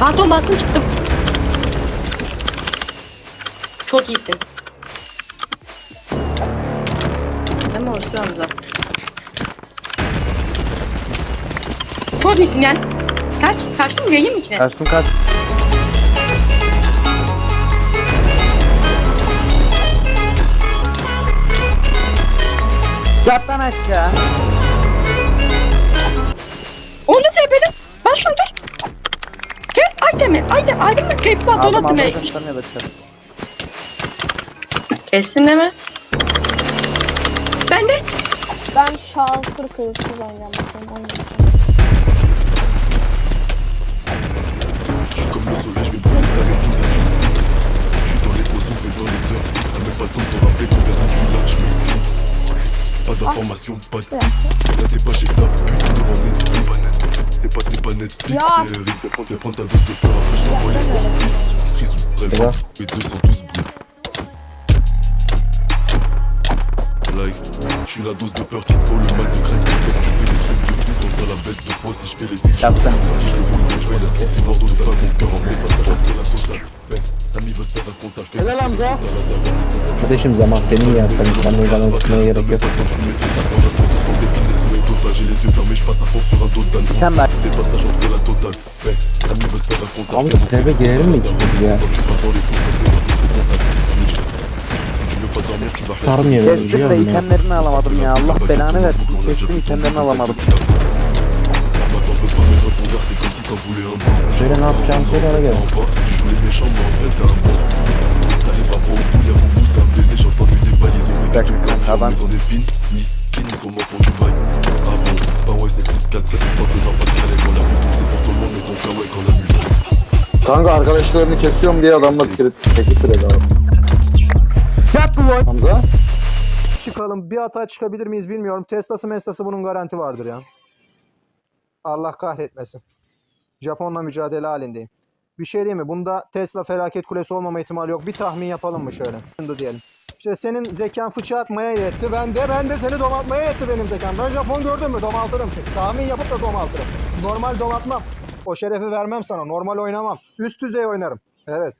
Pardon bastım çıktım. Çok iyisin. Mi Osman Hamza? Çok iyisin yani. Kaç? Kaçtın mı? Yayın mı içine? Ersun kaç. Yat lan aşağı. Onu tepede. Aydemir. Aydem. Aydem mi? Var. Aldım çıkar. Kestin değil mi? Ben de. Ben şalkır kılıçsız oynayacağım. Bakalım oynayacağım. Pas d'information, pas de piste. Là t'es pas chez ta pute devant Netflix. C'est pas, c'est pas Netflix, c'est RX. Viens prendre ta dose de peur, après je t'envoie les grosses pistes. Frisou, vraiment, et 212 bruits. Like, je suis la dose de peur qu'il te faut, le mal de crainte qui tu fais des trucs de fou. Dans la baisse de foi, si je fais les filles, Helal Hamza. Kardeşim zaman senin ya. Sen sen meydan okumaya gerek yok. J'ai les yeux fermés, je passe à fond sur un dos d'âne. Mükemmel. Des passages, on fait la totale. Baisse, Samy veut se faire un compte à Abi treve girelim mi ikimiz ya? Sarmıyor Kestim de itemlerini alamadım ya. Allah belanı versin. Kestim itemlerini alamadım. Ne yapacağım söyle ara gel. En bas, tu joues les méchants, mais en vrai, t'es un bon. T'arrives pas au bout, y'a beaucoup, c'est un baiser. J'ai entendu des bails, ils ont vécu Bak, du plein ben. dans des pins. Miss, Kenny, sont morts pour du bail. Bon, bah ouais, c'est 6-4, ça fait fois que t'as pas de calais quand la nuit tombe. C'est pour tout le monde, mais ton frère, ouais, quand la nuit tombe. Kanka arkadaşlarını kesiyorum diye adamla tirip tekip direkt abi. Yat bu. Hamza. çıkalım. Bir hata çıkabilir miyiz bilmiyorum. Tesla'sı Mesla'sı bunun garanti vardır ya. Allah kahretmesin. Japonla mücadele halindeyim. Bir şey diyeyim mi? Bunda Tesla felaket kulesi olmama ihtimali yok. Bir tahmin yapalım mı şöyle? Şimdi diyelim. İşte senin zekan fıçı atmaya yetti. Ben de ben de seni domaltmaya yetti benim zekam. Ben Japon gördün mü? Domaltırım şimdi. Tahmin yapıp da domaltırım. Normal domaltmam. O şerefi vermem sana. Normal oynamam. Üst düzey oynarım. Evet.